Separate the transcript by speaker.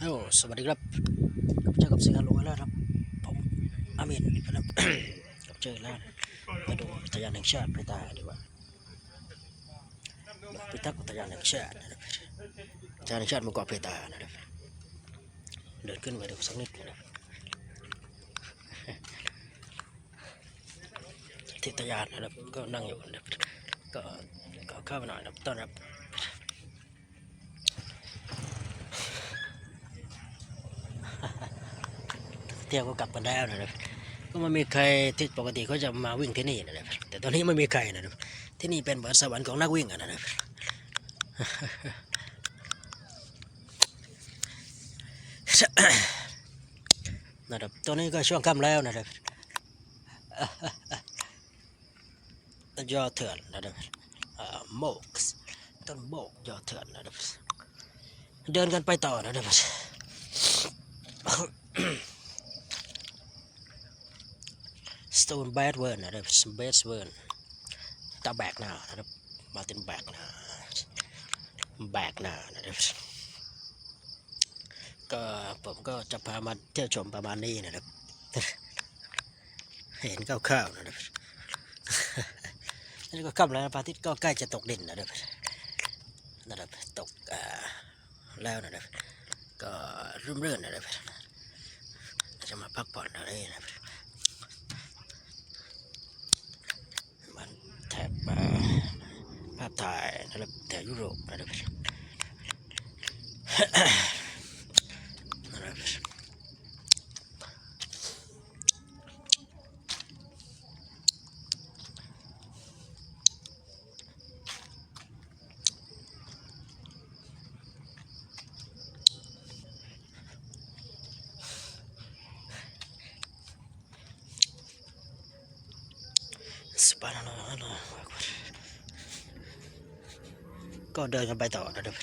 Speaker 1: ฮัลโหลสวัสดีครับกับเจอกับเสือลงแล้วครับผมอามินครับกับเจอแล้วไปดูอุทยานแห่งชาติไปตาดีกว่าพิทักษ์อุทยานแห่งชาตินะครับอุทยานแห่งชาติหมู่เกาะเพตานะครับเดินขึ้นไปดูสักนิดนะครับที่อุทยานนะครับก็นั่งอยู่นะครับก็ก็เข้าไปหน่อยนะครับต้อนรับ เที่ยวก็กลับกันแล้วนะครับก็ไม่มีใครที่ปกติเขาจะมาวิ่งที่นี่นะครับแต่ตอนนี้ไม่มีใครนะครับที่นี่เป็นเหมือนสวรรค์ของนักวิ่งนะครับนะครับตอนนี้ก็ช่วงค่ำแล้วนะครับยอเถื่อนนะครับโมกต้นโมกยอเถื่อนนะครับเดินกันไปต่อนะครับ Stone bad word นะครับ bad word ตาแบกหน้านะครับมาตินแบกหน้าแบกหน้านะครับก็ผมก็จะพามาเที่ยวชมประมาณนี้นะครับ เห็นคร่าวๆนะครับนี่ก็ค่ำแล้วพระอาทิตย์ก็ใกล้จะตกดินนะครับนะครับตกแล้วนะครับ ก็รื่มเรื่อนนะครับจะมาพักผ่อนอะไรนะครับ มันแถบอ่า ภาพถ่ายนะครับแถวยุโรปนะครับนะครับสบายแล้วนะ ก็เดินกันไปต่อนะครับ